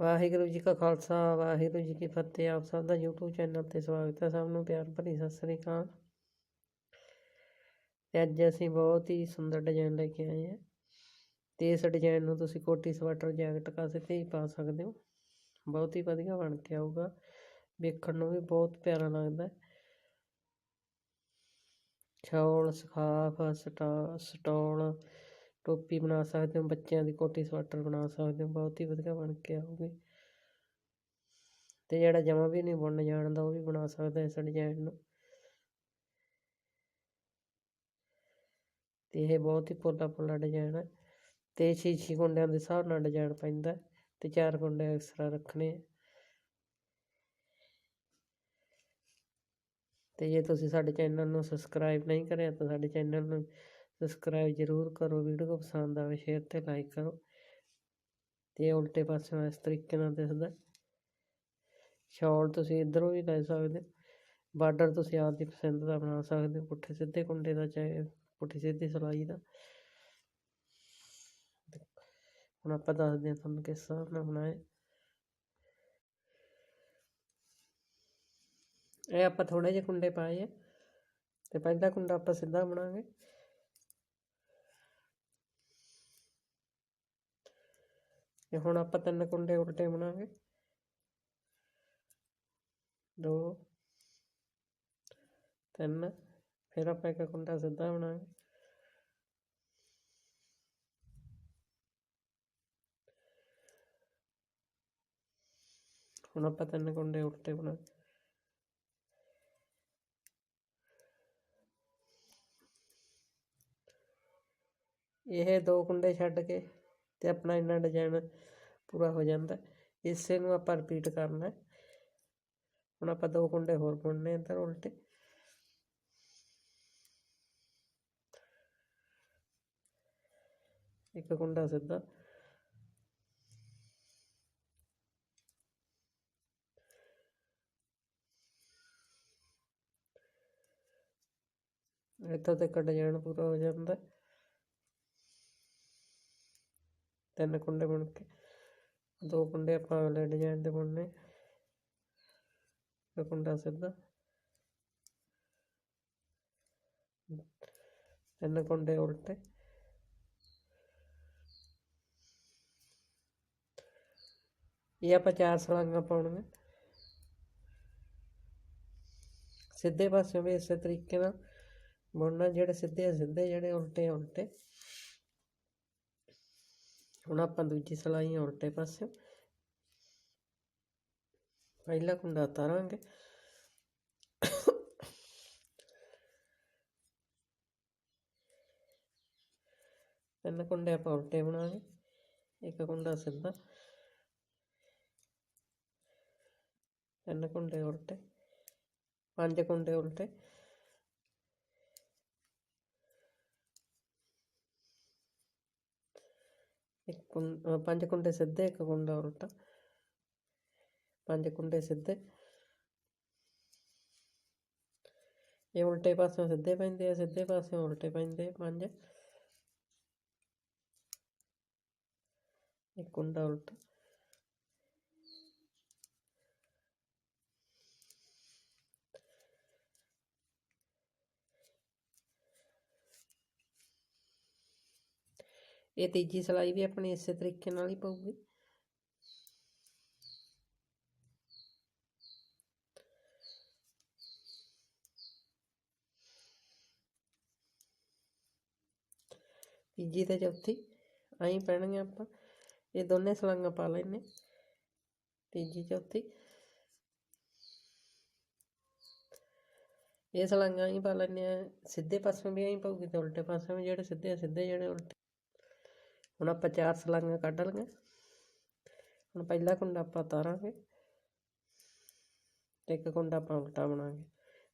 ਵਾਹਿਗੁਰੂ ਜੀ ਕਾ ਖਾਲਸਾ, ਵਾਹਿਗੁਰੂ ਜੀ ਕੀ ਫਤਿਹ। ਆਪ ਸਭ ਦਾ YouTube ਚੈਨਲ ਤੇ ਸਵਾਗਤ ਹੈ। ਸਭ ਨੂੰ ਪਿਆਰ ਭਰੀ ਸਤਿ ਸ੍ਰੀ ਅਕਾਲ। ਤੇ ਅੱਜ ਅਸੀਂ ਬਹੁਤ ਹੀ ਸੁੰਦਰ ਡਿਜ਼ਾਈਨ ਲੈ ਕੇ ਆਏ ਹਾਂ। ਤੇ ਇਸ ਡਿਜ਼ਾਈਨ ਨੂੰ ਤੁਸੀਂ ਕੋਟੀ ਸਵੈਟਰ, ਜੈਕਟ, ਕਾਸੇ ਤੇ ਹੀ ਪਾ ਸਕਦੇ ਹੋ। ਬਹੁਤ ਹੀ ਵਧੀਆ ਬਣ ਕੇ ਆਊਗਾ। ਵੇਖਣ ਨੂੰ ਵੀ ਬਹੁਤ ਪਿਆਰਾ ਲੱਗਦਾ ਹੈ। ਛੋਲ ਸਖਾਫ ਸਟਾ, ਸਟੋਲ ਟੋਪੀ ਬਣਾ ਸਕਦੇ ਹੋ, ਬੱਚਿਆਂ ਦੀ ਕੋਟੀ ਸਵੈਟਰ ਬਣਾ ਸਕਦੇ ਹੋ, ਬਹੁਤ ਹੀ ਵਧੀਆ ਬਣ ਕੇ ਆਊਗੀ। ਤੇ ਜਿਹੜਾ ਜਮਾ ਵੀ ਨਹੀਂ ਬੁਣਨ ਜਾਣਦਾ, ਉਹ ਵੀ ਬਣਾ ਸਕਦਾ ਇਸ ਡਿਜ਼ਾਈਨ ਨੂੰ। ਤੇ ਇਹ ਬਹੁਤ ਹੀ ਪੋਲਾ ਪੋਲਾ ਡਿਜ਼ਾਈਨ ਹੈ। ਤੇ ਛੇ ਛੇ ਕੁੰਡਿਆਂ ਦੇ ਹਿਸਾਬ ਨਾਲ ਡਿਜ਼ਾਈਨ ਪੈਂਦਾ ਤੇ ਚਾਰ ਕੁੰਡੇ ਐਕਸਟਰਾ ਰੱਖਣੇ ਆ ਤੇ ਜੇ ਤੁਸੀਂ ਸਾਡੇ ਚੈਨਲ ਨੂੰ ਸਬਸਕ੍ਰਾਈਬ ਨਹੀਂ ਕਰਿਆ ਤਾਂ ਸਾਡੇ ਚੈਨਲ ਨੂੰ ਸਬਸਕ੍ਰਾਈਬ ਜ਼ਰੂਰ ਕਰੋ, ਵੀਡੀਓ ਪਸੰਦ ਆਵੇ ਸ਼ੇਅਰ ਤੇ ਲਾਈਕ ਕਰੋ ਤੇ ਉਲਟੇ ਪਾਸੇ ਇਸ ਤਰੀਕੇ ਨਾਲ ਦਿਸਦਾ। ਸ਼ਾਲ ਤੁਸੀਂ ਇਧਰੋਂ ਵੀ ਲੈ ਸਕਦੇ ਬਾਰਡਰ ਤੁਸੀਂ ਆਪਦੀ ਪਸੰਦ ਦਾ ਬਣਾ ਸਕਦੇ ਹੋ, ਪੁੱਠੇ ਸਿੱਧੇ ਕੁੰਡੇ ਦਾ ਚਾਹੇ ਪੁੱਠੀ ਸਿੱਧੀ ਸਲਾਈ ਦਾ। ਹੁਣ ਆਪਾਂ ਦੱਸਦੇ ਹਾਂ ਤੁਹਾਨੂੰ ਕਿਸ ਹਿਸਾਬ ਨਾਲ ਬਣਾਏ ਇਹ ਆਪਾਂ ਥੋੜੇ ਜਿਹੇ ਕੁੰਡੇ ਪਾਏ ਆ ਤੇ ਪਹਿਲਾ ਕੁੰਡਾ ਆਪਾਂ ਸਿੱਧਾ ਬਣਾਵਾਂਗੇ। ਤੇ ਹੁਣ ਆਪਾਂ ਤਿੰਨ ਕੁੰਡੇ ਉਲਟੇ ਬਣਾਵਾਂਗੇ ਦੋ, ਤਿੰਨ, ਫਿਰ ਆਪਾਂ ਇੱਕ ਕੁੰਡਾ ਸਿੱਧਾ ਬਣਾਵਾਂਗੇ ਹੁਣ ਆਪਾਂ ਤਿੰਨ ਕੁੰਡੇ ਉਲਟੇ ਬਣਾ ਇਹ ਦੋ ਕੁੰਡੇ ਛੱਡ ਕੇ ਤੇ ਆਪਣਾ ਇੰਨਾ ਡਿਜ਼ਾਈਨ ਪੂਰਾ ਹੋ ਜਾਂਦਾ। ਇਸੇ ਨੂੰ ਆਪਾਂ ਰਿਪੀਟ ਕਰਨਾ ਹੁਣ ਆਪਾਂ ਦੋ ਕੁੰਡੇ ਹੋਰ ਬੁਣਨੇ ਇੱਧਰ ਉਲਟੇ। ਇੱਕ ਕੁੰਡਾ ਸਿੱਧਾ। ਇੱਥੋਂ ਤੱਕ ਡਿਜ਼ਾਈਨ ਪੂਰਾ ਹੋ ਜਾਂਦਾ। ਤਿੰਨ ਕੁੰਡੇ ਬਣ ਕੇ, ਦੋ ਕੁੰਡੇ ਆਪਾਂ ਅਗਲੇ ਡਿਜ਼ਾਈਨ ਦੇ ਬੁਣਨੇ। ਇੱਕ ਕੁੰਡਾ ਸਿੱਧਾ। ਤਿੰਨ ਕੁੰਡੇ ਉਲਟੇ। ਇਹ ਆਪਾਂ ਚਾਰ ਸਲਾਂਗਾ ਪਾਉਣੀਆਂ। ਸਿੱਧੇ ਪਾਸੇ ਵੀ ਇਸੇ ਤਰੀਕੇ ਨਾਲ ਬੁਣਨਾ, ਜਿਹੜੇ ਸਿੱਧੇ ਆ, ਸਿੱਧੇ, ਜਿਹੜੇ ਉਲਟੇ ਆ, ਉਲਟੇ। ਹੁਣ ਆਪਾਂ ਦੂਜੀ ਸਲਾਈ ਉਲਟੇ ਪਾਸੇ। ਪਹਿਲਾ ਕੁੰਡਾ ਉਤਾਰਾਂਗੇ। ਤਿੰਨ ਕੁੰਡੇ ਆਪਾਂ ਉਲਟੇ ਬਣਾਵਾਂਗੇ ਇੱਕ ਕੁੰਡਾ ਸਿੱਧਾ। ਤਿੰਨ ਕੁੰਡੇ ਉਲਟੇ। ਪੰਜ ਕੁੰਡੇ ਉਲਟੇ। ਇੱਕ ਪੰਜ ਕੁੰਡੇ ਸਿੱਧੇ ਇੱਕ ਕੁੰਡਾ ਉਲਟਾ ਪੰਜ ਕੁੰਡੇ ਸਿੱਧੇ ਇਹ ਉਲਟੇ ਪਾਸਿਓਂ ਸਿੱਧੇ ਪੈਂਦੇ ਆ ਸਿੱਧੇ ਪਾਸਿਓਂ ਉਲਟੇ ਪੈਂਦੇ ਪੰਜ ਇੱਕ ਕੁੰਡਾ ਉਲਟਾ ਇਹ ਤੀਜੀ ਸਲਾਈ ਵੀ ਆਪਣੀ ਇਸੇ ਤਰੀਕੇ ਨਾਲ ਹੀ ਪਊਗੀ। ਤੀਜੀ ਤੇ ਚੌਥੀ ਆਈ ਪੈਣਗੀਆਂ ਆਪਾਂ। ਇਹ ਦੋਨੇ ਸਲਾਈਆਂ ਪਾ ਲੈਣੇ ਤੀਜੀ, ਚੌਥੀ। ਇਹ ਸਲਾਈਆਂ ਹੀ ਪਾ ਲੈਣੇ ਆ ਸਿੱਧੇ ਪਾਸੇ ਵੀ ਆਈ ਪਊਗੀ ਤੇ ਉਲਟੇ ਪਾਸੇ ਵੀ ਜਿਹੜੇ ਸਿੱਧੇ ਸਿੱਧੇ ਜਿਹੜੇ ਉਲਟੇ। ਹੁਣ ਆਪਾਂ ਚਾਰ ਸਲਾਈਆਂ ਕੱਢ ਲਈਆਂ। ਹੁਣ ਪਹਿਲਾ ਕੁੰਡਾ ਆਪਾਂ ਉਤਾਰਾਂਗੇ ਤੇ ਇੱਕ ਕੁੰਡਾ ਆਪਾਂ ਉਲਟਾ ਬਣਾਵਾਂਗੇ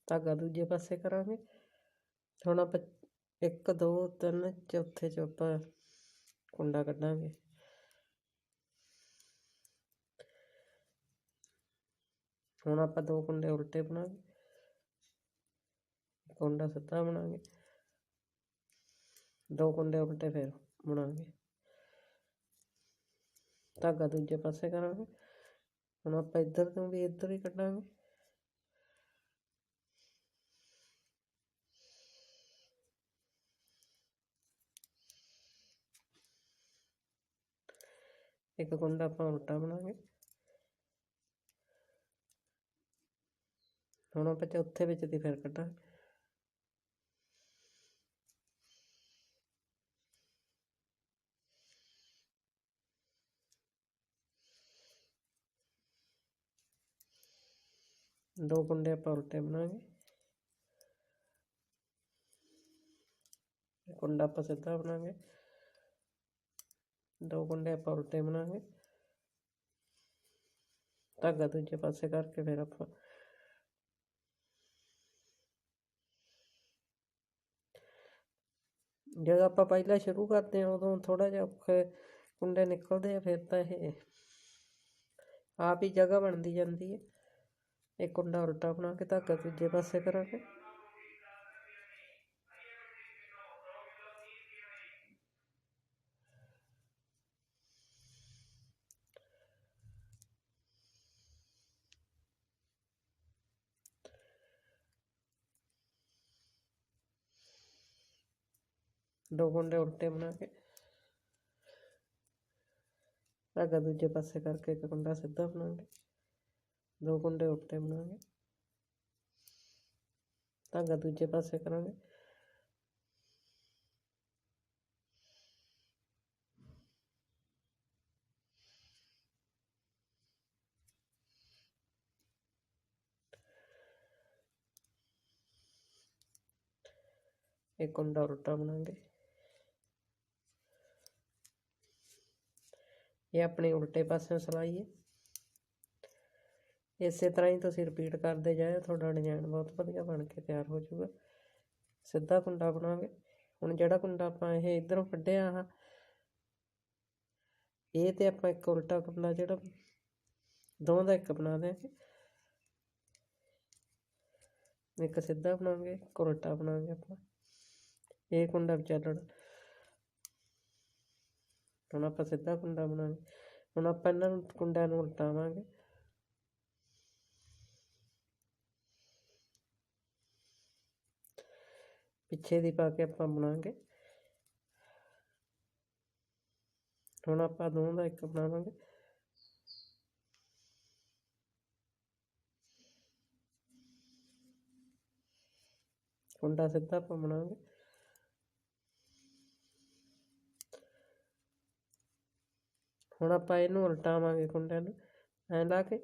ਧਾਗਾ ਦੂਜੇ ਪਾਸੇ ਕਰਾਂਗੇ। ਹੁਣ ਆਪਾਂ ਇੱਕ, ਦੋ, ਤਿੰਨ, ਚੌਥੇ ਚ ਆਪਾਂ ਕੁੰਡਾ ਕੱਢਾਂਗੇ। ਹੁਣ ਆਪਾਂ ਦੋ ਕੁੰਡੇ ਉਲਟੇ ਬਣਾਵਾਂਗੇ ਕੁੰਡਾ ਸਿੱਧਾ ਬਣਾਵਾਂਗੇ ਦੋ ਕੁੰਡੇ ਉਲਟੇ ਫਿਰ ਬਣਾਵਾਂਗੇ ਧਾਗਾ ਦੂਜੇ ਪਾਸੇ ਕਰਾਂਗੇ। ਹੁਣ ਆਪਾਂ ਇੱਧਰ ਤੋਂ ਵੀ ਇੱਧਰ ਹੀ ਕੱਢਾਂਗੇ। ਇੱਕ ਕੁੰਡਾ ਆਪਾਂ ਉਲਟਾ ਬਣਾਵਾਂਗੇ ਹੁਣ ਆਪਾਂ ਚੌਥੇ ਵਿੱਚ ਦੀ ਫਿਰ ਕੱਢਾਂਗੇ। ਦੋ ਕੁੰਡੇ ਆਪਾਂ ਉਲਟੇ ਬਣਾਵਾਂਗੇ ਇੱਕ ਕੁੰਡਾ ਆਪਾਂ ਸਿੱਧਾ ਬਣਾਵਾਂਗੇ ਦੋ ਕੁੰਡੇ ਆਪਾਂ ਉਲਟੇ ਬਣਾਵਾਂਗੇ ਧਾਗਾ ਦੂਜੇ ਪਾਸੇ ਕਰਕੇ ਫਿਰ ਆਪਾਂ ਜਦੋਂ ਆਪਾਂ ਪਹਿਲਾਂ ਸ਼ੁਰੂ ਕਰਦੇ ਹਾਂ ਉਦੋਂ ਥੋੜਾ ਜਿਹਾ ਔਖੇ ਕੁੰਡੇ ਨਿਕਲਦੇ ਆ ਫਿਰ ਤਾਂ ਇਹ ਆਪ ਹੀ ਜਗ੍ਹਾ ਬਣਦੀ ਜਾਂਦੀ ਹੈ ਇੱਕ ਕੁੰਡਾ ਉਲਟਾ ਬਣਾ ਕੇ ਧਾਗਾ ਦੂਜੇ ਪਾਸੇ ਕਰਾਂਗੇ ਦੋ ਕੁੰਡੇ ਉਲਟੇ ਬਣਾ ਕੇ ਧਾਗਾ ਦੂਜੇ ਪਾਸੇ ਕਰਕੇ ਇੱਕ ਕੁੰਡਾ ਸਿੱਧਾ ਬਣਾਉਂਗੇ ਦੋ ਕੁੰਡੇ ਉਲਟੇ ਬਣਾਉਂਗੇ ਧਾਗਾ ਦੂਜੇ ਪਾਸੇ ਕਰਾਂਗੇ ਇੱਕ ਕੁੰਡਾ ਉਲਟਾ ਬਣਾਉਂਗੇ ਇਹ ਆਪਣੇ ਉਲਟੇ ਪਾਸੇ ਸਿਲਾਈ ਹੈ ਇਸੇ ਤਰ੍ਹਾਂ ਹੀ ਤੁਸੀਂ ਰਿਪੀਟ ਕਰਦੇ ਜਾਇਓ ਤੁਹਾਡਾ ਡਿਜ਼ਾਈਨ ਬਹੁਤ ਵਧੀਆ ਬਣ ਕੇ ਤਿਆਰ ਹੋ ਜਾਊਗਾ। ਸਿੱਧਾ ਕੁੰਡਾ ਬਣਾਵਾਂਗੇ ਹੁਣ ਜਿਹੜਾ ਕੁੰਡਾ ਆਪਾਂ ਇਹ ਇਧਰੋਂ ਕੱਢਿਆ ਆ, ਇਹ ਤੇ ਆਪਾਂ ਇੱਕ ਉਲਟਾ ਕੁੰਡਾ ਜਿਹੜਾ ਦੋਵਾਂ ਦਾ ਇੱਕ ਬਣਾ ਦਿਆਂਗੇ। ਇੱਕ ਸਿੱਧਾ ਬਣਾਵਾਂਗੇ ਇੱਕ ਉਲਟਾ ਬਣਾਵਾਂਗੇ ਆਪਾਂ। ਇਹ ਕੁੰਡਾ ਵਿਚਾਲਣ। ਹੁਣ ਆਪਾਂ ਸਿੱਧਾ ਕੁੰਡਾ ਬਣਾਵਾਂਗੇ ਹੁਣ ਆਪਾਂ ਇਹਨਾਂ ਨੂੰ ਕੁੰਡਿਆਂ ਨੂੰ ਉਲਟਾਵਾਂਗੇ। ਪਿੱਛੇ ਦੀ ਪਾ ਕੇ ਆਪਾਂ ਬਣਾਵਾਂਗੇ। ਹੁਣ ਆਪਾਂ ਦੋਵਾਂ ਦਾ ਇੱਕ ਬਣਾਵਾਂਗੇ। ਕੁੰਡਾ ਸਿੱਧਾ ਆਪਾਂ ਬਣਾਵਾਂਗੇ। ਹੁਣ ਆਪਾਂ ਇਹਨੂੰ ਉਲਟਾਵਾਂਗੇ ਕੁੰਡਿਆਂ ਨੂੰ। ਐਂ ਲਾ ਕੇ।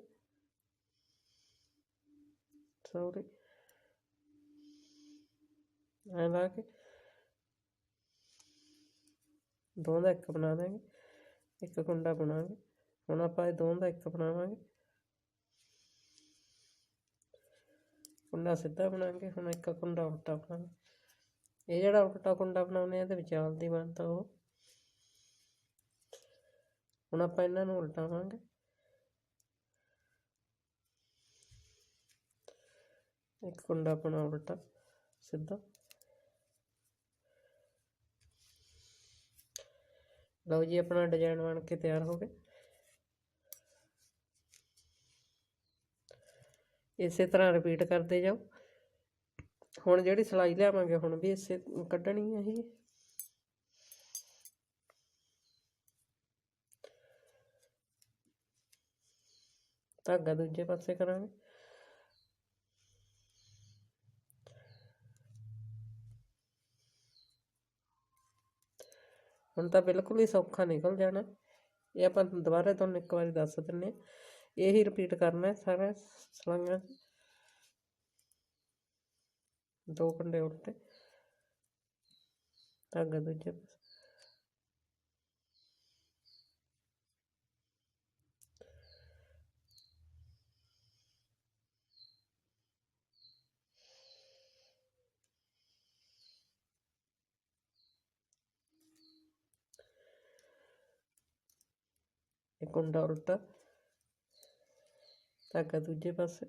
ਸੌਰੀ। ਐਂ ਲਾ ਕੇ। ਦੋਵਾਂ ਦਾ ਇੱਕ ਬਣਾ ਦਾਂਗੇ, ਇੱਕ ਕੁੰਡਾ ਬਣਾਵਾਂਗੇ ਹੁਣ ਆਪਾਂ ਇਹ ਦੋਵਾਂ ਦਾ ਇੱਕ ਬਣਾਵਾਂਗੇ। ਕੁੰਡਾ ਸਿੱਧਾ ਬਣਾਵਾਂਗੇ ਹੁਣ ਇੱਕ ਕੁੰਡਾ ਉਲਟਾ ਬਣਾਵਾਂਗੇ ਇਹ ਜਿਹੜਾ ਉਲਟਾ ਕੁੰਡਾ ਬਣਾਉਂਦੇ ਆ ਤੇ ਵਿਚਾਲ ਦੀ ਬਣਦਾ ਉਹ। ਹੁਣ ਆਪਾਂ ਇਹਨਾਂ ਨੂੰ ਉਲਟਾਵਾਂਗੇ। ਇੱਕ ਕੁੰਡਾ ਆਪਣਾ ਉਲਟਾ, ਸਿੱਧਾ। ਲਓ ਜੀ, ਆਪਣਾ ਡਿਜ਼ਾਈਨ ਬਣ ਕੇ ਤਿਆਰ ਹੋ ਗਿਆ ਇਸੇ ਤਰ੍ਹਾਂ ਰਿਪੀਟ ਕਰਦੇ ਜਾਓ। ਹੁਣ ਜਿਹੜੀ ਸਿਲਾਈ ਲਿਆਵਾਂਗੇ, ਹੁਣ ਵੀ ਇਸੇ ਕੱਢਣੀ ਹੈ ਇਹ। ਧਾਗਾ ਦੂਜੇ ਪਾਸੇ ਕਰਾਂਗੇ। ਹੁਣ ਤਾਂ ਬਿਲਕੁਲ ਹੀ ਸੌਖਾ ਨਿਕਲ ਜਾਣਾ। ਇਹ ਆਪਾਂ ਦੁਬਾਰਾ ਤੁਹਾਨੂੰ ਇੱਕ ਵਾਰੀ ਦੱਸ ਦਿੰਨੇ ਆ ਇਹੀ ਰਿਪੀਟ ਕਰਨਾ ਹੈ ਸਾਰਾ ਸਲਾਈਆਂ। ਦੋ ਕੰਡੇ ਉਲਟੇ ਧਾਗਾ ਦੂਜੇ ਇੱਕ ਕੁੰਡਾ ਉਲਟਾ। ਧਾਗਾ ਦੂਜੇ ਪਾਸੇ।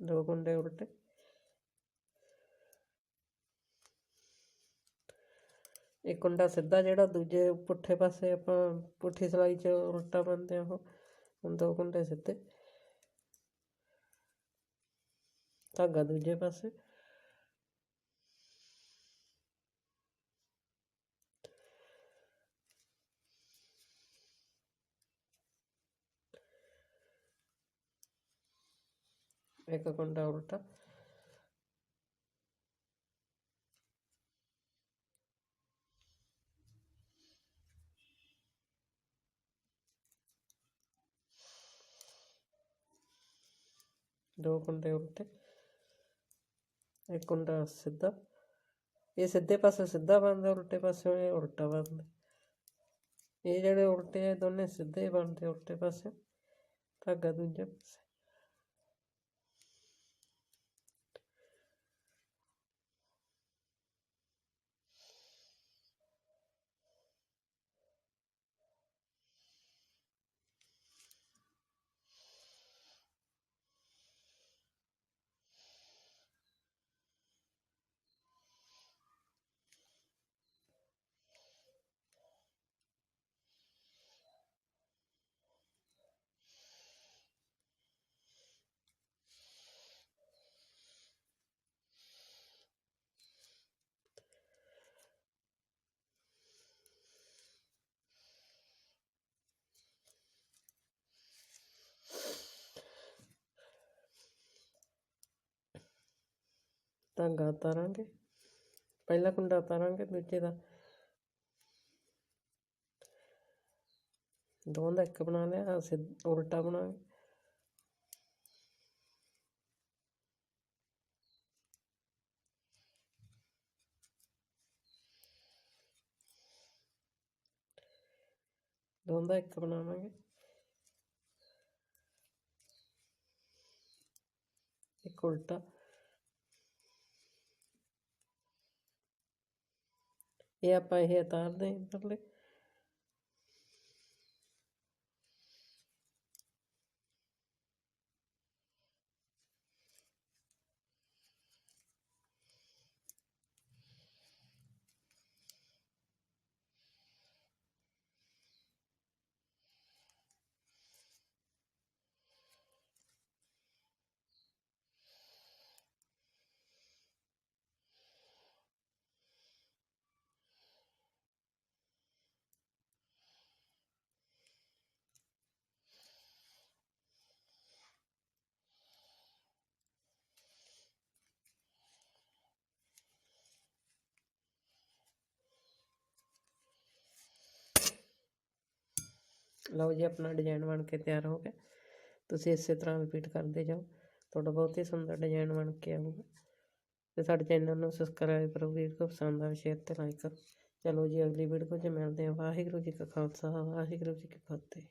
ਦੋ ਕੁੰਡੇ ਉਲਟੇ। ਇੱਕ ਕੁੰਡਾ ਸਿੱਧਾ ਜਿਹੜਾ ਦੂਜੇ ਪੁੱਠੇ ਪਾਸੇ ਆਪਾਂ ਪੁੱਠੀ ਸਿਲਾਈ 'ਚ ਉਲਟਾ ਬੰਨਦੇ ਆ ਉਹ ਦੋ ਕੁੰਡੇ ਸਿੱਧੇ। ਧਾਗਾ ਦੂਜੇ ਪਾਸੇ। ਇੱਕ ਕੁੰਡਾ ਉਲਟਾ। ਦੋ ਕੁੰਡੇ ਉਲਟੇ। ਇੱਕ ਕੁੰਡਾ ਸਿੱਧਾ ਇਹ ਸਿੱਧੇ ਪਾਸੇ ਸਿੱਧਾ ਬਣਦਾ ਉਲਟੇ ਪਾਸੇ ਇਹ ਉਲਟਾ ਬਣਦਾ ਇਹ ਜਿਹੜੇ ਉਲਟੇ ਆ ਦੋਨੇ ਸਿੱਧੇ ਬਣਦੇ ਉਲਟੇ ਪਾਸੇ ਧਾਗਾ ਦੂਜੇ ਪਾਸੇ ਧਾਗਾ ਉਤਾਰਾਂਗੇ ਪਹਿਲਾ ਕੁੰਡਾ ਉਤਾਰਾਂਗੇ ਦੂਜੇ ਦਾ। ਦੋਵਾਂ ਦਾ ਇੱਕ ਬਣਾ ਲਿਆ ਅਸੀਂ ਉਲਟਾ ਬਣਾਂਗੇ। ਦੋਵਾਂ ਦਾ ਇੱਕ ਬਣਾਵਾਂਗੇ। ਇੱਕ ਉਲਟਾ। ਇਹ ਆਪਾਂ ਇਹ ਉਤਾਰਦੇ ਹਾਂ ਲਓ ਜੀ, ਆਪਣਾ ਡਿਜ਼ਾਈਨ ਬਣ ਕੇ ਤਿਆਰ ਹੋ ਗਿਆ। ਤੁਸੀਂ ਇਸੇ ਤਰ੍ਹਾਂ ਰਿਪੀਟ ਕਰਦੇ ਜਾਓ। ਤੁਹਾਡਾ ਬਹੁਤ ਹੀ ਸੁੰਦਰ ਡਿਜ਼ਾਈਨ ਬਣ ਕੇ ਆਊਗਾ। ਤੇ ਸਾਡੇ ਚੈਨਲ ਨੂੰ ਸਬਸਕ੍ਰਾਈਬ ਕਰੋ ਵੀਡੀਓ ਪਸੰਦ ਆਵੇ ਸ਼ੇਅਰ ਤੇ ਲਾਈਕ ਕਰੋ। ਚਲੋ ਜੀ, ਅਗਲੀ ਵੀਡੀਓ 'ਚ ਮਿਲਦੇ ਹਾਂ। ਵਾਹਿਗੁਰੂ ਜੀ ਕਾ ਖਾਲਸਾ, ਵਾਹਿਗੁਰੂ ਜੀ ਕੀ ਫਤਿਹ।